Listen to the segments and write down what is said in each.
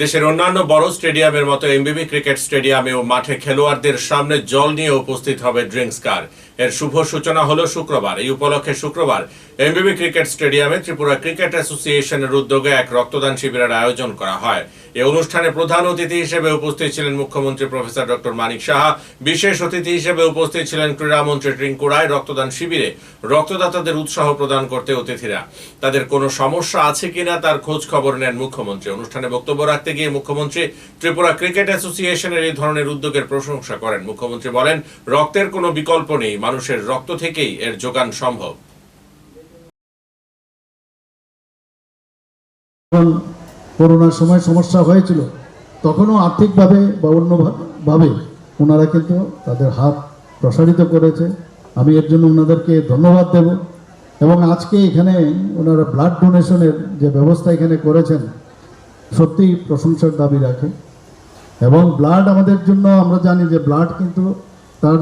দেশের অন্যান্য বড় স্টেডিয়ামের মতো এমবিবি ক্রিকেট স্টেডিয়ামেও মাঠে খেলোয়াড়দের সামনে জল নিয়ে উপস্থিত হবে ড্রিঙ্কস কার। এর শুভ সূচনা হলো শুক্রবার। এই উপলক্ষে শুক্রবার এমবিবি ক্রিকেট স্টেডিয়ামে ত্রিপুরা ক্রিকেট অ্যাসোসিয়েশনের উদ্যোগে এক রক্তদান শিবিরের আয়োজন করা হয়। এই অনুষ্ঠানে প্রধান অতিথি হিসেবে উপস্থিত ছিলেন মুখ্যমন্ত্রী প্রফেসর ডক্টর মানিক সাহা, বিশেষ অতিথি হিসেবে উপস্থিত ছিলেন ক্রীড়ামন্ত্রী টিঙ্কু রায়, রক্তদান শিবিরে রক্তদাতাদের উৎসাহ প্রদান করতে অতিথিরা। তাদের কোনো সমস্যা আছে কিনা তার খোঁজ খবর নেন মুখ্যমন্ত্রী। অনুষ্ঠানে বক্তব্য রাখতে গিয়ে মুখ্যমন্ত্রী ত্রিপুরা ক্রিকেট অ্যাসোসিয়েশনের এই ধরনের উদ্যোগের প্রশংসা করেন। মুখ্যমন্ত্রী বলেন, রক্তের কোনো বিকল্প নেই, মানুষের রক্ত থেকেই এর যোগান সম্ভব। করোনার সময় সমস্যা হয়েছিল, তখনও আর্থিকভাবে বা অন্যভাবে ওনারা কিন্তু তাদের হাত প্রসারিত করেছে। আমি এর জন্য ওনাদেরকে ধন্যবাদ দেব এবং আজকে এখানে ওনারা ব্লাড ডোনেশনের যে ব্যবস্থা এখানে করেছেন, সত্যিই প্রশংসার দাবি রাখে। এবং ব্লাড আমাদের জন্য, আমরা জানি যে ব্লাড কিন্তু তার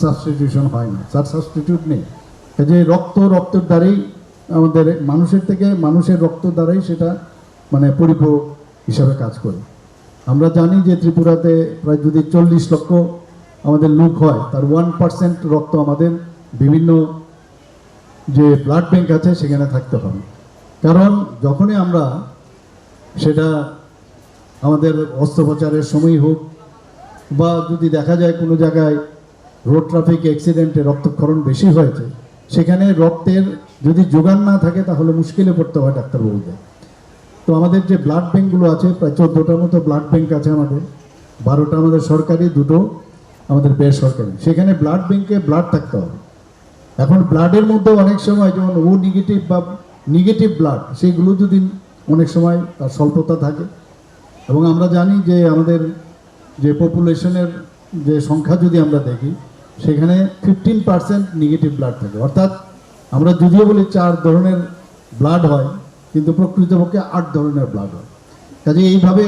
সাবস্টিটিউশন হয় না, তার সাবস্টিটিউট নেই। যে রক্ত, রক্তের দ্বারাই আমাদের, মানুষের থেকে মানুষের রক্ত দ্বারাই সেটা মানে পরিপূরক হিসাবে কাজ করে। আমরা জানি যে ত্রিপুরাতে প্রায় যদি চল্লিশ লক্ষ আমাদের লোক হয়, তার ওয়ান পার্সেন্ট রক্ত আমাদের বিভিন্ন যে ব্লাড ব্যাংক আছে সেখানে থাকতে হবে। কারণ যখনই আমরা সেটা আমাদের অস্ত্রোপচারের সময় হোক বা যদি দেখা যায় কোনো জায়গায় রোড ট্রাফিক অ্যাক্সিডেন্টে রক্তক্ষরণ বেশি হয়েছে, সেখানে রক্তের যদি যোগান না থাকে তাহলে মুশকিলে পড়তে হয় ডাক্তারবাবুদের। তো আমাদের যে ব্লাড ব্যাঙ্কগুলো আছে, প্রায় চোদ্দোটার মতো ব্লাড ব্যাঙ্ক আছে আমাদের। বারোটা আমাদের সরকারি, দুটো আমাদের বেসরকারি। সেখানে ব্লাড ব্যাঙ্কে ব্লাড থাকতে হবে। এখন ব্লাডের মধ্যে অনেক সময় যেমন ও নেগেটিভ বা নেগেটিভ ব্লাড সেগুলো যদি অনেক সময় তার স্বল্পতা থাকে। এবং আমরা জানি যে আমাদের যে পপুলেশনের যে সংখ্যা যদি আমরা দেখি, সেখানে ফিফটিন পার্সেন্ট নেগেটিভ ব্লাড থাকে। অর্থাৎ আমরা যদিও বলি চার ধরনের ব্লাড হয় কিন্তু প্রকৃতপক্ষে আট ধরনের ব্লাড হয়। কাজে এইভাবে